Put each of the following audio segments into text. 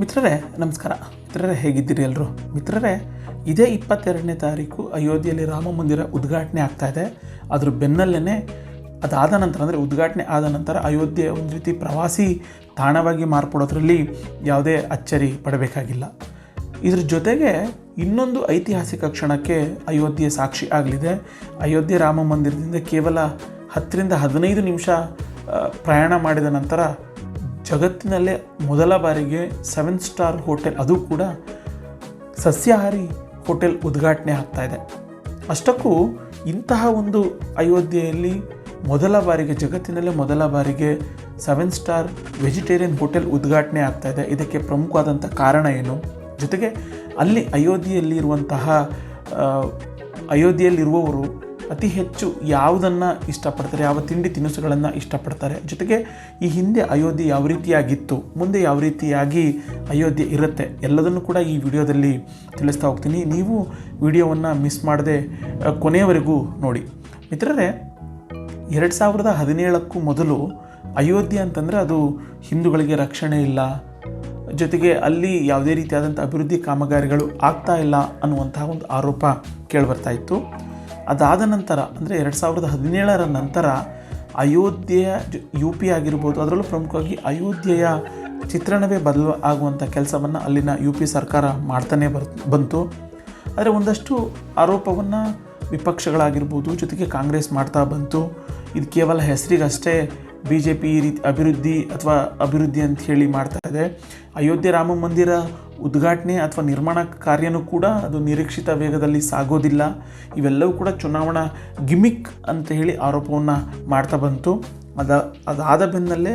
ಮಿತ್ರರೇ, ನಮಸ್ಕಾರ. ಮಿತ್ರರೇ, ಹೇಗಿದ್ದೀರಿ ಎಲ್ಲರೂ? ಮಿತ್ರರೇ, ಇದೇ ಇಪ್ಪತ್ತೆರಡನೇ ತಾರೀಕು ಅಯೋಧ್ಯೆಯಲ್ಲಿ ರಾಮ ಮಂದಿರ ಉದ್ಘಾಟನೆ ಆಗ್ತಾ ಇದೆ. ಅದ್ರ ಬೆನ್ನಲ್ಲೇ ಅದಾದ ನಂತರ, ಅಂದರೆ ಉದ್ಘಾಟನೆ ಆದ ನಂತರ ಅಯೋಧ್ಯೆ ಒಂದು ರೀತಿ ಪ್ರವಾಸಿ ತಾಣವಾಗಿ ಮಾರ್ಪಡೋದ್ರಲ್ಲಿ ಯಾವುದೇ ಅಚ್ಚರಿ ಪಡಬೇಕಾಗಿಲ್ಲ. ಇದ್ರ ಜೊತೆಗೆ ಇನ್ನೊಂದು ಐತಿಹಾಸಿಕ ಕ್ಷಣಕ್ಕೆ ಅಯೋಧ್ಯೆ ಸಾಕ್ಷಿ ಆಗಲಿದೆ. ಅಯೋಧ್ಯೆ ರಾಮ ಮಂದಿರದಿಂದ ಕೇವಲ ಹತ್ತರಿಂದ ಹದಿನೈದು ನಿಮಿಷ ಪ್ರಯಾಣ ಮಾಡಿದ ನಂತರ ಜಗತ್ತಿನಲ್ಲೇ ಮೊದಲ ಬಾರಿಗೆ ಸೆವೆನ್ ಸ್ಟಾರ್ ಹೋಟೆಲ್ ಅದು ಕೂಡ ಸಸ್ಯಾಹಾರಿ ಹೋಟೆಲ್ ಉದ್ಘಾಟನೆ ಆಗ್ತಾ ಇದೆ. ಅಷ್ಟಕ್ಕೂ ಇಂತಹ ಒಂದು ಅಯೋಧ್ಯೆಯಲ್ಲಿ ಮೊದಲ ಬಾರಿಗೆ, ಜಗತ್ತಿನಲ್ಲೇ ಮೊದಲ ಬಾರಿಗೆ ಸೆವೆನ್ ಸ್ಟಾರ್ ವೆಜಿಟೇರಿಯನ್ ಹೋಟೆಲ್ ಉದ್ಘಾಟನೆ ಆಗ್ತಾ ಇದೆ. ಇದಕ್ಕೆ ಪ್ರಮುಖವಾದಂಥ ಕಾರಣ ಏನು? ಜೊತೆಗೆ ಅಲ್ಲಿ ಅಯೋಧ್ಯೆಯಲ್ಲಿರುವಂತಹ ಅಯೋಧ್ಯೆಯಲ್ಲಿರುವವರು ಅತಿ ಹೆಚ್ಚು ಯಾವುದನ್ನು ಇಷ್ಟಪಡ್ತಾರೆ, ಯಾವ ತಿಂಡಿ ತಿನಿಸುಗಳನ್ನು ಇಷ್ಟಪಡ್ತಾರೆ. ಜೊತೆಗೆ ಈ ಹಿಂದೆ ಅಯೋಧ್ಯೆ ಯಾವ ರೀತಿಯಾಗಿತ್ತು, ಮುಂದೆ ಯಾವ ರೀತಿಯಾಗಿ ಅಯೋಧ್ಯೆ ಇರುತ್ತೆ, ಎಲ್ಲದನ್ನು ಕೂಡ ಈ ವಿಡಿಯೋದಲ್ಲಿ ತಿಳಿಸ್ತಾ ಹೋಗ್ತೀನಿ. ನೀವು ವಿಡಿಯೋವನ್ನು ಮಿಸ್ ಮಾಡದೆ ಕೊನೆಯವರೆಗೂ ನೋಡಿ. ಮಿತ್ರರೇ, ಎರಡು ಸಾವಿರದ ಹದಿನೇಳಕ್ಕೂ ಮೊದಲು ಅಯೋಧ್ಯೆ ಅಂತಂದರೆ ಅದು ಹಿಂದೂಗಳಿಗೆ ರಕ್ಷಣೆ ಇಲ್ಲ. ಜೊತೆಗೆ ಅಲ್ಲಿ ಯಾವುದೇ ರೀತಿಯಾದಂಥ ಅಭಿವೃದ್ಧಿ ಕಾಮಗಾರಿಗಳು ಆಗ್ತಾ ಇಲ್ಲ ಅನ್ನುವಂತಹ ಒಂದು ಆರೋಪ ಕೇಳಿಬರ್ತಾ ಇತ್ತು. ಅದಾದ ನಂತರ, ಅಂದರೆ ಎರಡು ಸಾವಿರದ ಹದಿನೇಳರ ನಂತರ ಅಯೋಧ್ಯೆಯ ಯು ಪಿ ಆಗಿರ್ಬೋದು, ಅದರಲ್ಲೂ ಪ್ರಮುಖವಾಗಿ ಅಯೋಧ್ಯೆಯ ಚಿತ್ರಣವೇ ಬದಲು ಆಗುವಂಥ ಕೆಲಸವನ್ನು ಅಲ್ಲಿನ ಯು ಪಿ ಸರ್ಕಾರ ಮಾಡ್ತಾನೆ ಬರ್, ಬಂತು. ಆದರೆ ಒಂದಷ್ಟು ಆರೋಪವನ್ನು ವಿಪಕ್ಷಗಳಾಗಿರ್ಬೋದು, ಜೊತೆಗೆ ಕಾಂಗ್ರೆಸ್ ಮಾಡ್ತಾ ಬಂತು. ಇದು ಕೇವಲ ಹೆಸರಿಗಷ್ಟೇ ಬಿ ಜೆ ಪಿ ಈ ರೀತಿ ಅಭಿವೃದ್ಧಿ ಅಥವಾ ಅಭಿವೃದ್ಧಿ ಅಂತ ಹೇಳಿ ಮಾಡ್ತಾ ಇದೆ. ಅಯೋಧ್ಯೆ ರಾಮ ಮಂದಿರ ಉದ್ಘಾಟನೆ ಅಥವಾ ನಿರ್ಮಾಣ ಕಾರ್ಯನೂ ಕೂಡ ಅದು ನಿರೀಕ್ಷಿತ ವೇಗದಲ್ಲಿ ಸಾಗೋದಿಲ್ಲ. ಇವೆಲ್ಲವೂ ಕೂಡ ಚುನಾವಣಾ ಗಿಮಿಕ್ ಅಂತ ಹೇಳಿ ಆರೋಪವನ್ನು ಮಾಡ್ತಾ ಬಂತು. ಅದ, ಅದಾದ ಬೆನ್ನಲ್ಲೇ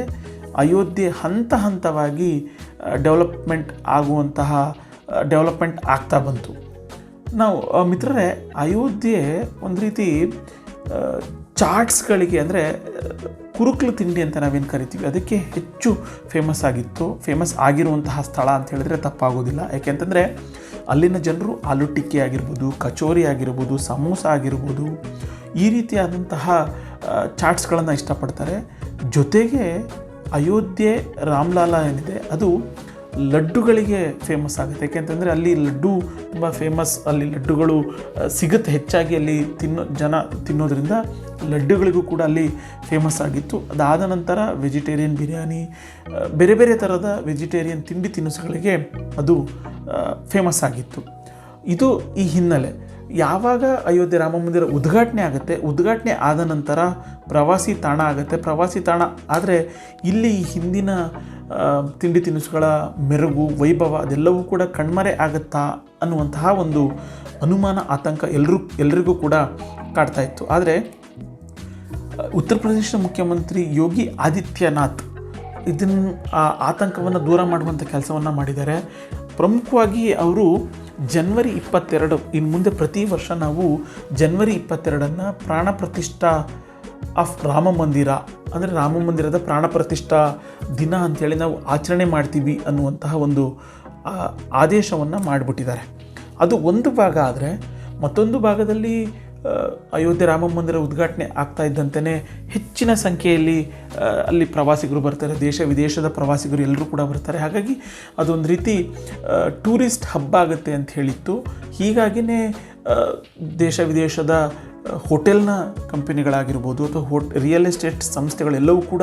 ಅಯೋಧ್ಯೆ ಹಂತ ಹಂತವಾಗಿ ಡೆವಲಪ್ಮೆಂಟ್ ಆಗುವಂತಹ ಡೆವಲಪ್ಮೆಂಟ್ ಆಗ್ತಾ ಬಂತು. ನಾವು ಮಿತ್ರರೇ, ಅಯೋಧ್ಯೆ ಒಂದು ರೀತಿ ಚಾರ್ಟ್ಸ್ಗಳಿಗೆ ಅಂದರೆ ಕುರುಕ್ಲು ತಿಂಡಿ ಅಂತ ನಾವೇನು ಕರಿತೀವಿ, ಅದಕ್ಕೆ ಹೆಚ್ಚು ಫೇಮಸ್ ಆಗಿತ್ತು ಫೇಮಸ್ ಆಗಿರುವಂತಹ ಸ್ಥಳ ಅಂತ ಹೇಳಿದ್ರೆ ತಪ್ಪಾಗೋದಿಲ್ಲ. ಯಾಕೆಂತಂದರೆ ಅಲ್ಲಿನ ಜನರು ಆಲೂ ಟಿಕ್ಕಿ ಆಗಿರ್ಬೋದು, ಕಚೋರಿ ಆಗಿರ್ಬೋದು, ಸಮೋಸ ಆಗಿರ್ಬೋದು, ಈ ರೀತಿಯಾದಂತಹ ಚಾಟ್ಸ್ಗಳನ್ನು ಇಷ್ಟಪಡ್ತಾರೆ. ಜೊತೆಗೆ ಅಯೋಧ್ಯೆ ರಾಮ್ಲಾಲ ಏನಿದೆ, ಅದು ಲಡ್ಡುಗಳಿಗೆ ಫೇಮಸ್ ಆಗುತ್ತೆ. ಯಾಕೆಂತಂದರೆ ಅಲ್ಲಿ ಲಡ್ಡು ತುಂಬ ಫೇಮಸ್ ಅಲ್ಲಿ ಲಡ್ಡುಗಳು ಸಿಗುತ್ತೆ ಹೆಚ್ಚಾಗಿ ಅಲ್ಲಿ ತಿನ್ನೋ ಜನ ತಿನ್ನೋದ್ರಿಂದ ಲಡ್ಡುಗಳಿಗೂ ಕೂಡ ಅಲ್ಲಿ ಫೇಮಸ್ ಆಗಿತ್ತು. ಅದಾದ ನಂತರ ವೆಜಿಟೇರಿಯನ್ ಬಿರಿಯಾನಿ ಬೇರೆ ಬೇರೆ ಥರದ ವೆಜಿಟೇರಿಯನ್ ತಿಂಡಿ ತಿನಿಸುಗಳಿಗೆ ಅದು ಫೇಮಸ್ ಆಗಿತ್ತು. ಇದು ಈ ಹಿನ್ನೆಲೆ. ಯಾವಾಗ ಅಯೋಧ್ಯೆ ರಾಮ ಮಂದಿರ ಉದ್ಘಾಟನೆ ಆಗುತ್ತೆ, ಉದ್ಘಾಟನೆ ಆದ ನಂತರ ಪ್ರವಾಸಿ ತಾಣ ಆಗುತ್ತೆ. ಪ್ರವಾಸಿ ತಾಣ ಆದರೆ ಇಲ್ಲಿ ಹಿಂದಿನ ತಿಂಡಿ ತಿನಿಸುಗಳ ಮೆರುಗು, ವೈಭವ ಅದೆಲ್ಲವೂ ಕೂಡ ಕಣ್ಮರೆ ಆಗುತ್ತಾ ಅನ್ನುವಂತಹ ಒಂದು ಅನುಮಾನ, ಆತಂಕ ಎಲ್ಲರೂ ಎಲ್ಲರಿಗೂ ಕೂಡ ಕಾಡ್ತಾ ಇತ್ತು. ಆದರೆ, ಉತ್ತರ ಪ್ರದೇಶದ ಮುಖ್ಯಮಂತ್ರಿ ಯೋಗಿ ಆದಿತ್ಯನಾಥ್ ಇದನ್ನು ಆತಂಕವನ್ನು ದೂರ ಮಾಡುವಂಥ ಕೆಲಸವನ್ನು ಮಾಡಿದ್ದಾರೆ. ಪ್ರಮುಖವಾಗಿ ಅವರು ಜನವರಿ ಇಪ್ಪತ್ತೆರಡು ಇನ್ನು ಮುಂದೆ ಪ್ರತಿ ವರ್ಷ ನಾವು ಜನ್ವರಿ ಇಪ್ಪತ್ತೆರಡನ್ನು ಪ್ರಾಣ ಪ್ರತಿಷ್ಠಾ ಆಫ್ ರಾಮ ಮಂದಿರ, ಅಂದರೆ ರಾಮ ಮಂದಿರದ ಪ್ರಾಣ ಪ್ರತಿಷ್ಠಾ ದಿನ ಅಂಥೇಳಿ ನಾವು ಆಚರಣೆ ಮಾಡ್ತೀವಿ ಅನ್ನುವಂತಹ ಒಂದು ಆದೇಶವನ್ನು ಮಾಡಿಬಿಟ್ಟಿದ್ದಾರೆ. ಅದು ಒಂದು ಭಾಗ ಆದರೆ ಮತ್ತೊಂದು ಭಾಗದಲ್ಲಿ ಅಯೋಧ್ಯೆ ರಾಮ ಮಂದಿರ ಉದ್ಘಾಟನೆ ಆಗ್ತಾ ಇದ್ದಂತೆಯೇ ಹೆಚ್ಚಿನ ಸಂಖ್ಯೆಯಲ್ಲಿ ಅಲ್ಲಿ ಪ್ರವಾಸಿಗರು ಬರ್ತಾರೆ. ದೇಶ ವಿದೇಶದ ಪ್ರವಾಸಿಗರು ಎಲ್ಲರೂ ಕೂಡ ಬರ್ತಾರೆ. ಹಾಗಾಗಿ ಅದೊಂದು ರೀತಿ ಟೂರಿಸ್ಟ್ ಹಬ್ ಆಗುತ್ತೆ ಅಂತ ಹೇಳಿತ್ತು. ಹೀಗಾಗಿಯೇ ದೇಶ ವಿದೇಶದ ಹೋಟೆಲ್ನ ಕಂಪನಿಗಳಾಗಿರ್ಬೋದು ಅಥವಾ ಹೋಟ್, ರಿಯಲ್ ಎಸ್ಟೇಟ್ ಸಂಸ್ಥೆಗಳೆಲ್ಲವೂ ಕೂಡ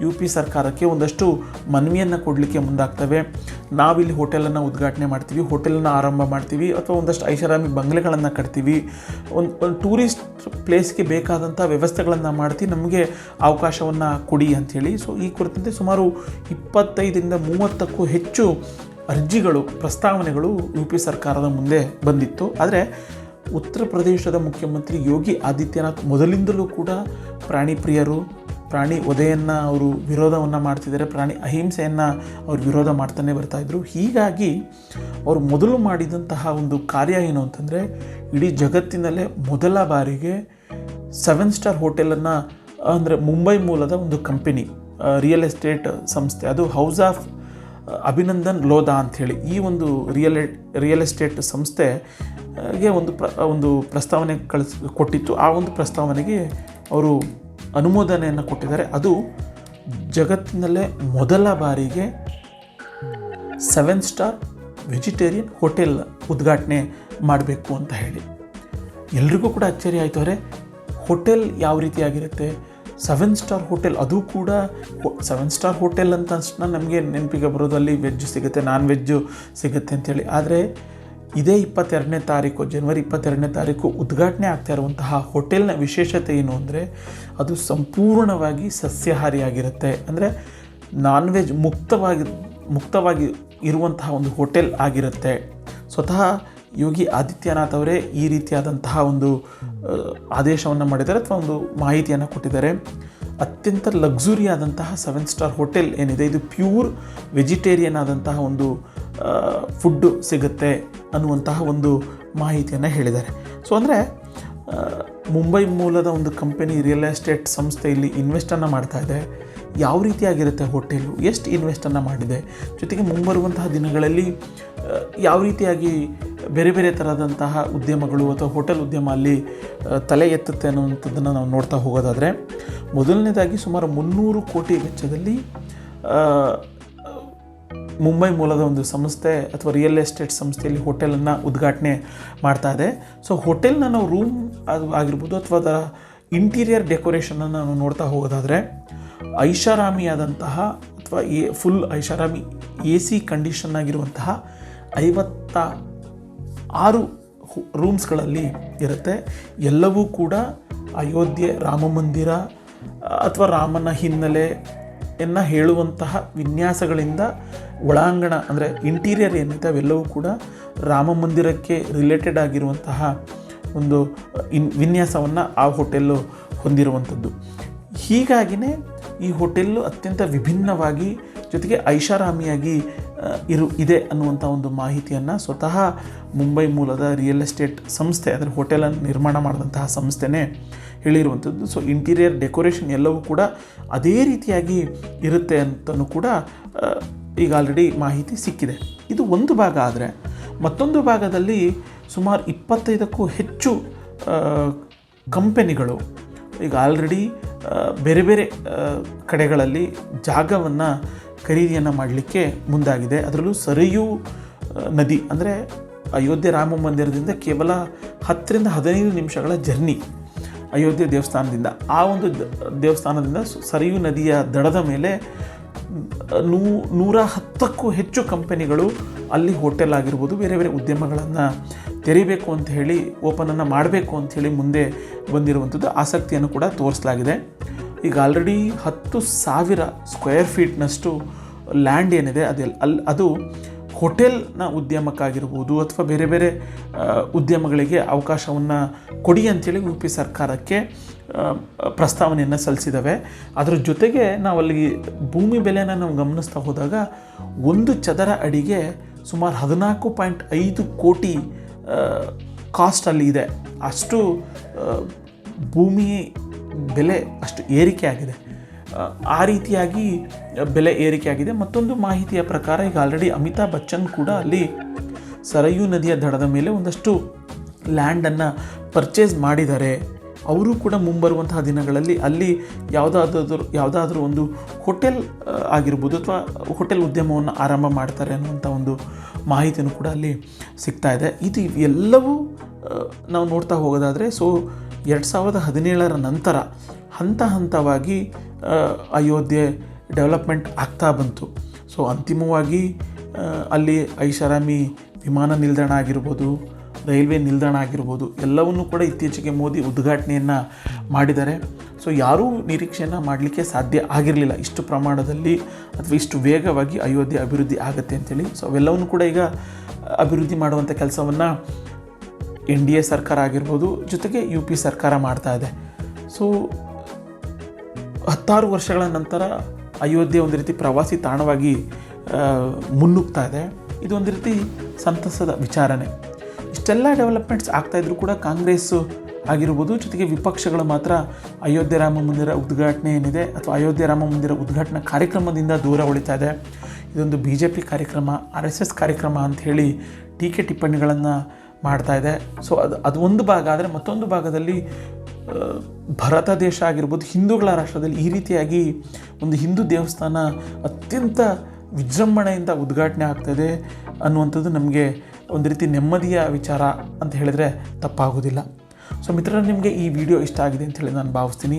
ಯು ಪಿ ಸರ್ಕಾರಕ್ಕೆ ಒಂದಷ್ಟು ಮನವಿಯನ್ನು ಕೊಡಲಿಕ್ಕೆ ಮುಂದಾಗ್ತವೆ. ನಾವಿಲ್ಲಿ ಹೋಟೆಲನ್ನು ಉದ್ಘಾಟನೆ ಮಾಡ್ತೀವಿ, ಹೋಟೆಲನ್ನು ಆರಂಭ ಮಾಡ್ತೀವಿ ಅಥವಾ ಒಂದಷ್ಟು ಐಷಾರಾಮಿ ಬಂಗ್ಲೆಗಳನ್ನು ಕಟ್ತೀವಿ. ಒಂದು ಒಂದು ಟೂರಿಸ್ಟ್ ಪ್ಲೇಸ್ಗೆ ಬೇಕಾದಂಥ ವ್ಯವಸ್ಥೆಗಳನ್ನು ಮಾಡ್ತೀವಿ ನಮಗೆ ಅವಕಾಶವನ್ನು ಕೊಡಿ ಅಂಥೇಳಿ. ಸೊ, ಈ ಕುರಿತಂತೆ ಸುಮಾರು ಇಪ್ಪತ್ತೈದರಿಂದ ಮೂವತ್ತಕ್ಕೂ ಹೆಚ್ಚು ಅರ್ಜಿಗಳು, ಪ್ರಸ್ತಾವನೆಗಳು ಯು ಪಿ ಸರ್ಕಾರದ ಮುಂದೆ ಬಂದಿತ್ತು. ಆದರೆ ಉತ್ತರ ಪ್ರದೇಶದ ಮುಖ್ಯಮಂತ್ರಿ ಯೋಗಿ ಆದಿತ್ಯನಾಥ್ ಮೊದಲಿಂದಲೂ ಕೂಡ ಪ್ರಾಣಿ ಪ್ರಿಯರು, ಪ್ರಾಣಿ ಒದೆಯನ್ನು ಅವರು ವಿರೋಧವನ್ನು ಮಾಡ್ತಿದ್ದಾರೆ, ಪ್ರಾಣಿ ಅಹಿಂಸೆಯನ್ನು ಅವರು ವಿರೋಧ ಮಾಡ್ತಾನೆ ಬರ್ತಾಯಿದ್ರು ಹೀಗಾಗಿ ಅವರು ಮೊದಲು ಮಾಡಿದಂತಹ ಒಂದು ಕಾರ್ಯ ಏನು ಅಂತಂದರೆ ಇಡೀ ಜಗತ್ತಿನಲ್ಲೇ ಮೊದಲ ಬಾರಿಗೆ ಸೆವೆನ್ ಸ್ಟಾರ್ ಹೋಟೆಲನ್ನು ಅಂದರೆ ಮುಂಬೈ ಮೂಲದ ಒಂದು ಕಂಪೆನಿ ರಿಯಲ್ ಎಸ್ಟೇಟ್ ಸಂಸ್ಥೆ, ಅದು ಹೌಸ್ ಆಫ್ ಅಭಿನಂದನ್ ಲೋಧಾ ಅಂಥೇಳಿ ಈ ಒಂದು ರಿಯಲ್ ರಿಯಲ್ ಎಸ್ಟೇಟ್ ಸಂಸ್ಥೆಗೆ ಒಂದು ಪ್ರ ಒಂದು ಪ್ರಸ್ತಾವನೆ ಕಳಿಸ್, ಕೊಟ್ಟಿತ್ತು. ಆ ಒಂದು ಪ್ರಸ್ತಾವನೆಗೆ ಅವರು ಅನುಮೋದನೆಯನ್ನು ಕೊಟ್ಟಿದ್ದಾರೆ. ಅದು ಜಗತ್ತಿನಲ್ಲೇ ಮೊದಲ ಬಾರಿಗೆ ಸೆವೆನ್ ಸ್ಟಾರ್ ವೆಜಿಟೇರಿಯನ್ ಹೋಟೆಲ್ ಉದ್ಘಾಟನೆ ಮಾಡಬೇಕು ಅಂತ ಹೇಳಿ. ಎಲ್ರಿಗೂ ಕೂಡ ಅಚ್ಚರಿ ಆಯಿತು. ಅವರೇ, ಹೋಟೆಲ್ ಯಾವ ರೀತಿಯಾಗಿರುತ್ತೆ ಸೆವೆನ್ ಸ್ಟಾರ್ ಹೋಟೆಲ್, ಅದು ಕೂಡ ಸೆವೆನ್ ಸ್ಟಾರ್ ಹೋಟೆಲ್ ಅಂತ ತಕ್ಷಣ ನಮಗೆ ನೆನಪಿಗೆ ಬರೋದು ಅಲ್ಲಿ ವೆಜ್ ಸಿಗುತ್ತೆ, ನಾನ್ ವೆಜ್ಜು ಸಿಗುತ್ತೆ ಅಂತೇಳಿ ಆದರೆ ಇದೇ ಇಪ್ಪತ್ತೆರಡನೇ ತಾರೀಕು, ಜನವರಿ ಇಪ್ಪತ್ತೆರಡನೇ ತಾರೀಕು ಉದ್ಘಾಟನೆ ಆಗ್ತಾ ಇರುವಂತಹ ಹೋಟೆಲ್ನ ವಿಶೇಷತೆ ಏನು ಅಂದರೆ ಅದು ಸಂಪೂರ್ಣವಾಗಿ ಸಸ್ಯಾಹಾರಿಯಾಗಿರುತ್ತೆ. ಅಂದರೆ ನಾನ್ ವೆಜ್ ಮುಕ್ತವಾಗಿ ಮುಕ್ತವಾಗಿ ಇರುವಂತಹ ಒಂದು ಹೋಟೆಲ್ ಆಗಿರುತ್ತೆ. ಸ್ವತಃ ಯೋಗಿ ಆದಿತ್ಯನಾಥ್ ಅವರೇ ಈ ರೀತಿಯಾದಂತಹ ಒಂದು ಆದೇಶವನ್ನು ಮಾಡಿದ್ದಾರೆ ಅಥವಾ ಒಂದು ಮಾಹಿತಿಯನ್ನು ಕೊಟ್ಟಿದ್ದಾರೆ. ಅತ್ಯಂತ ಲಕ್ಸುರಿ ಆದಂತಹ ಸೆವೆನ್ ಸ್ಟಾರ್ ಹೋಟೆಲ್ ಏನಿದೆ, ಇದು ಪ್ಯೂರ್ ವೆಜಿಟೇರಿಯನ್ ಆದಂತಹ ಒಂದು ಫುಡ್ಡು ಸಿಗುತ್ತೆ ಅನ್ನುವಂತಹ ಒಂದು ಮಾಹಿತಿಯನ್ನು ಹೇಳಿದ್ದಾರೆ. ಸೊ ಅಂದರೆ ಮುಂಬೈ ಮೂಲದ ಒಂದು ಕಂಪನಿ ರಿಯಲ್ ಎಸ್ಟೇಟ್ ಸಂಸ್ಥೆ ಇಲ್ಲಿ ಇನ್ವೆಸ್ಟನ್ನು ಮಾಡ್ತಾ ಇದೆ. ಯಾವ ರೀತಿಯಾಗಿರುತ್ತೆ ಹೋಟೆಲು? ಎಷ್ಟು ಇನ್ವೆಸ್ಟನ್ನು ಮಾಡಿದೆ? ಜೊತೆಗೆ ಮುಂಬರುವಂತಹ ದಿನಗಳಲ್ಲಿ ಯಾವ ರೀತಿಯಾಗಿ ಬೇರೆ ಬೇರೆ ಥರದಂತಹ ಉದ್ಯಮಗಳು ಅಥವಾ ಹೋಟೆಲ್ ಉದ್ಯಮ ಅಲ್ಲಿ ತಲೆ ಎತ್ತುತ್ತೆ ಅನ್ನುವಂಥದ್ದನ್ನು ನಾವು ನೋಡ್ತಾ ಹೋಗೋದಾದರೆ, ಮೊದಲನೇದಾಗಿ ಸುಮಾರು ಮುನ್ನೂರು ಕೋಟಿ ವೆಚ್ಚದಲ್ಲಿ ಮುಂಬೈ ಮೂಲದ ಒಂದು ಸಂಸ್ಥೆ ಅಥವಾ ರಿಯಲ್ ಎಸ್ಟೇಟ್ ಸಂಸ್ಥೆಯಲ್ಲಿ ಹೋಟೆಲನ್ನು ಉದ್ಘಾಟನೆ ಮಾಡ್ತಾ ಇದೆ. ಸೊ ಹೋಟೆಲ್ನ ನಾವು ರೂಮ್ ಅದು ಆಗಿರ್ಬೋದು ಅಥವಾ ಅದರ ಇಂಟೀರಿಯರ್ ಡೆಕೋರೇಷನನ್ನು ನಾವು ನೋಡ್ತಾ ಹೋಗೋದಾದರೆ ಐಷಾರಾಮಿಯಾದಂತಹ ಅಥವಾ ಎ ಫುಲ್ ಐಷಾರಾಮಿ ಎ ಸಿ ಕಂಡೀಷನ್ ಆಗಿರುವಂತಹ ಐವತ್ತ ಆರು ರೂಮ್ಸ್ಗಳಲ್ಲಿ ಇರುತ್ತೆ. ಎಲ್ಲವೂ ಕೂಡ ಅಯೋಧ್ಯೆ ರಾಮ ಮಂದಿರ ಅಥವಾ ರಾಮನ ಹಿನ್ನೆಲೆಯನ್ನು ಹೇಳುವಂತಹ ವಿನ್ಯಾಸಗಳಿಂದ ಒಳಾಂಗಣ ಅಂದರೆ ಇಂಟೀರಿಯರ್ ಏನಿದೆ ಅವೆಲ್ಲವೂ ಕೂಡ ರಾಮ ಮಂದಿರಕ್ಕೆ ರಿಲೇಟೆಡ್ ಆಗಿರುವಂತಹ ಒಂದು ಇನ್, ವಿನ್ಯಾಸವನ್ನು ಆ ಹೋಟೆಲ್ಲು ಹೊಂದಿರುವಂಥದ್ದು. ಹೀಗಾಗಿಯೇ ಈ ಹೋಟೆಲ್ಲು ಅತ್ಯಂತ ವಿಭಿನ್ನವಾಗಿ ಜೊತೆಗೆ ಐಷಾರಾಮಿಯಾಗಿ ಇರು ಇದೆ ಅನ್ನುವಂಥ ಒಂದು ಮಾಹಿತಿಯನ್ನು ಸ್ವತಃ ಮುಂಬೈ ಮೂಲದ ರಿಯಲ್ ಎಸ್ಟೇಟ್ ಸಂಸ್ಥೆ, ಅಂದರೆ ಹೋಟೆಲನ್ನು ನಿರ್ಮಾಣ ಮಾಡಿದಂತಹ ಸಂಸ್ಥೆನೇ ಹೇಳಿರುವಂಥದ್ದು. ಸೊ ಇಂಟೀರಿಯರ್ ಡೆಕೋರೇಷನ್ ಎಲ್ಲವೂ ಕೂಡ ಅದೇ ರೀತಿಯಾಗಿ ಇರುತ್ತೆ ಅಂತಲೂ ಕೂಡ ಈಗ ಆಲ್ರೆಡಿ ಮಾಹಿತಿ ಸಿಕ್ಕಿದೆ. ಇದು ಒಂದು ಭಾಗ ಆದರೆ, ಮತ್ತೊಂದು ಭಾಗದಲ್ಲಿ ಸುಮಾರು ಇಪ್ಪತ್ತೈದಕ್ಕೂ ಹೆಚ್ಚು ಕಂಪೆನಿಗಳು ಈಗ ಆಲ್ರೆಡಿ ಬೇರೆ ಬೇರೆ ಕಡೆಗಳಲ್ಲಿ ಜಾಗವನ್ನು ಖರೀದಿಯನ್ನು ಮಾಡಲಿಕ್ಕೆ ಮುಂದಾಗಿದೆ. ಅದರಲ್ಲೂ ಸರಿಯೂ ನದಿ, ಅಂದರೆ ಅಯೋಧ್ಯೆ ರಾಮ ಮಂದಿರದಿಂದ ಕೇವಲ ಹತ್ತರಿಂದ ಹದಿನೈದು ನಿಮಿಷಗಳ ಜರ್ನಿ ಅಯೋಧ್ಯೆ ದೇವಸ್ಥಾನದಿಂದ. ಆ ಒಂದು ದೇವಸ್ಥಾನದಿಂದ ಸರಿಯು ನದಿಯ ದಡದ ಮೇಲೆ ನೂ, ನೂರ ಹತ್ತಕ್ಕೂ ಹೆಚ್ಚು ಕಂಪನಿಗಳು ಅಲ್ಲಿ ಹೋಟೆಲ್ ಆಗಿರ್ಬೋದು, ಬೇರೆ ಬೇರೆ ಉದ್ಯಮಗಳನ್ನು ತೆರಿಬೇಕು ಅಂತ ಹೇಳಿ ಓಪನನ್ನು ಮಾಡಬೇಕು ಅಂತ ಹೇಳಿ ಮುಂದೆ ಬಂದಿರುವಂಥದ್ದು ಆಸಕ್ತಿಯನ್ನು ಕೂಡ ತೋರಿಸಲಾಗಿದೆ. ಈಗ ಆಲ್ರೆಡಿ ಹತ್ತು ಸಾವಿರ ಸ್ಕ್ವೇರ್ ಫೀಟ್ನಷ್ಟು ಲ್ಯಾಂಡ್ ಏನಿದೆ ಅದೆಲ್ಲ ಅಲ್ಲಿ ಅದು ಹೋಟೆಲ್ನ ಉದ್ಯಮಕ್ಕಾಗಿರ್ಬೋದು ಅಥವಾ ಬೇರೆ ಬೇರೆ ಉದ್ಯಮಗಳಿಗೆ ಅವಕಾಶವನ್ನು ಕೊಡಿ ಅಂಥೇಳಿ ಯು ಪಿ ಸರ್ಕಾರಕ್ಕೆ ಪ್ರಸ್ತಾವನೆಯನ್ನು ಸಲ್ಲಿಸಿದ್ದಾವೆ ಅದರ ಜೊತೆಗೆ ನಾವು ಅಲ್ಲಿ ಭೂಮಿ ಬೆಲೆನ ನಾವು ಗಮನಿಸ್ತಾ ಹೋದಾಗ ಒಂದು ಚದರ ಅಡಿಗೆ ಸುಮಾರು ಹದಿನಾಲ್ಕು ಪಾಯಿಂಟ್ ಐದು ಕೋಟಿ ಕಾಸ್ಟ್ ಅಲ್ಲಿ ಇದೆ. ಅಷ್ಟು ಭೂಮಿ ಬೆಲೆ ಅಷ್ಟು ಏರಿಕೆ ಆಗಿದೆ. ಆ, ರೀತಿಯಾಗಿ ಬೆಲೆ ಏರಿಕೆ ಆಗಿದೆ. ಮತ್ತೊಂದು ಮಾಹಿತಿಯ ಪ್ರಕಾರ ಈಗ ಆಲ್ರೆಡಿ ಅಮಿತಾಬ್ ಬಚ್ಚನ್ ಕೂಡ ಅಲ್ಲಿ ಸರಯೂ ನದಿಯ ದಡದ ಮೇಲೆ ಒಂದಷ್ಟು ಲ್ಯಾಂಡನ್ನು ಪರ್ಚೇಸ್ ಮಾಡಿದ್ದಾರೆ. ಅವರು ಕೂಡ ಮುಂಬರುವಂತಹ ದಿನಗಳಲ್ಲಿ ಅಲ್ಲಿ ಯಾವುದಾದರೂ ಯಾವುದಾದ್ರೂ ಒಂದು ಹೋಟೆಲ್ ಆಗಿರ್ಬೋದು ಅಥವಾ ಹೋಟೆಲ್ ಉದ್ಯಮವನ್ನು ಆರಂಭ ಮಾಡ್ತಾರೆ ಅನ್ನುವಂಥ ಒಂದು ಮಾಹಿತಿಯೂ ಕೂಡ ಅಲ್ಲಿ ಸಿಗ್ತಾ ಇದೆ. ಇದು ಎಲ್ಲವೂ ನಾವು ನೋಡ್ತಾ ಹೋಗೋದಾದರೆ ಸೊ ಎರಡು ಸಾವಿರದ ಹದಿನೇಳರ ನಂತರ ಹಂತ ಹಂತವಾಗಿ ಅಯೋಧ್ಯೆ ಡೆವಲಪ್ಮೆಂಟ್ ಆಗ್ತಾ ಬಂತು. ಸೊ, ಅಂತಿಮವಾಗಿ ಅಲ್ಲಿ ಐಷಾರಾಮಿ ವಿಮಾನ ನಿಲ್ದಾಣ ಆಗಿರ್ಬೋದು, ರೈಲ್ವೆ ನಿಲ್ದಾಣ ಆಗಿರ್ಬೋದು, ಎಲ್ಲವನ್ನೂ ಕೂಡ ಇತ್ತೀಚೆಗೆ ಮೋದಿ ಉದ್ಘಾಟನೆಯನ್ನು ಮಾಡಿದ್ದಾರೆ. ಸೊ, ಯಾರೂ ನಿರೀಕ್ಷೆಯನ್ನು ಮಾಡಲಿಕ್ಕೆ ಸಾಧ್ಯ ಆಗಿರಲಿಲ್ಲ. ಇಷ್ಟು ಪ್ರಮಾಣದಲ್ಲಿ ಅಥವಾ ಇಷ್ಟು ವೇಗವಾಗಿ ಅಯೋಧ್ಯೆ ಅಭಿವೃದ್ಧಿ ಆಗುತ್ತೆ ಅಂತೇಳಿ. ಸೊ, ಅವೆಲ್ಲವನ್ನು ಕೂಡ ಈಗ ಅಭಿವೃದ್ಧಿ ಮಾಡುವಂಥ ಕೆಲಸವನ್ನು ಎನ್ ಡಿ ಎ ಸರ್ಕಾರ ಆಗಿರ್ಬೋದು, ಜೊತೆಗೆ ಯು ಪಿ ಸರ್ಕಾರ ಮಾಡ್ತಾ ಇದೆ. ಸೊ ಹತ್ತಾರು ವರ್ಷಗಳ ನಂತರ ಅಯೋಧ್ಯೆ ಒಂದು ರೀತಿ ಪ್ರವಾಸಿ ತಾಣವಾಗಿ ಮುನ್ನುಗ್ತಾ ಇದೆ. ಇದೊಂದು ರೀತಿ ಸಂತಸದ ವಿಚಾರನೆ ಇಷ್ಟೆಲ್ಲ ಡೆವಲಪ್ಮೆಂಟ್ಸ್ ಆಗ್ತಾಯಿದ್ರು ಕೂಡ ಕಾಂಗ್ರೆಸ್ಸು ಆಗಿರ್ಬೋದು, ಜೊತೆಗೆ ವಿಪಕ್ಷಗಳು ಮಾತ್ರ ಅಯೋಧ್ಯೆ ರಾಮ ಮಂದಿರ ಉದ್ಘಾಟನೆ ಏನಿದೆ ಅಥವಾ ಅಯೋಧ್ಯೆ ರಾಮ ಮಂದಿರ ಉದ್ಘಾಟನಾ ಕಾರ್ಯಕ್ರಮದಿಂದ ದೂರ ಉಳಿತಾ ಇದೆ. ಇದೊಂದು ಬಿ ಜೆ ಪಿ ಕಾರ್ಯಕ್ರಮ, ಆರ್ ಎಸ್ ಎಸ್ ಕಾರ್ಯಕ್ರಮ ಹೇಳಿ ಟೀಕೆ ಟಿಪ್ಪಣಿಗಳನ್ನು ಮಾಡ್ತಾ ಇದೆ. ಸೊ ಅದು ಅದು ಒಂದು ಭಾಗ ಆದರೆ ಮತ್ತೊಂದು ಭಾಗದಲ್ಲಿ ಭರತ ದೇಶ ಆಗಿರ್ಬೋದು, ಹಿಂದೂಗಳ ರಾಷ್ಟ್ರದಲ್ಲಿ ಈ ರೀತಿಯಾಗಿ ಒಂದು ಹಿಂದೂ ದೇವಸ್ಥಾನ ಅತ್ಯಂತ ವಿಜೃಂಭಣೆಯಿಂದ ಉದ್ಘಾಟನೆ ಆಗ್ತದೆ ಅನ್ನುವಂಥದ್ದು ನಮಗೆ ಒಂದು ರೀತಿ ನೆಮ್ಮದಿಯ ವಿಚಾರ ಅಂತ ಹೇಳಿದರೆ ತಪ್ಪಾಗೋದಿಲ್ಲ. ಸೊ ಮಿತ್ರರು, ನಿಮಗೆ ಈ ವಿಡಿಯೋ ಇಷ್ಟ ಆಗಿದೆ ಅಂತ ಹೇಳಿ ನಾನು ಭಾವಿಸ್ತೀನಿ.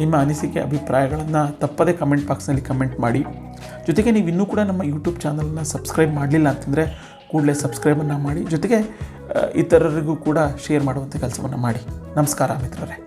ನಿಮ್ಮ ಅನಿಸಿಕೆ, ಅಭಿಪ್ರಾಯಗಳನ್ನು ತಪ್ಪದೇ ಕಮೆಂಟ್ ಬಾಕ್ಸ್ನಲ್ಲಿ ಕಮೆಂಟ್ ಮಾಡಿ. ಜೊತೆಗೆ ನೀವು ಇನ್ನೂ ಕೂಡ ನಮ್ಮ ಯೂಟ್ಯೂಬ್ ಚಾನಲನ್ನ ಸಬ್ಸ್ಕ್ರೈಬ್ ಮಾಡಲಿಲ್ಲ ಅಂತಂದರೆ ಕೂಡಲೇ ಸಬ್ಸ್ಕ್ರೈಬನ್ನು ಮಾಡಿ ಜೊತೆಗೆ ಇತರರಿಗೂ ಕೂಡ ಶೇರ್ ಮಾಡುವಂಥ ಕೆಲಸವನ್ನು ಮಾಡಿ. ನಮಸ್ಕಾರ ಮಿತ್ರರೇ.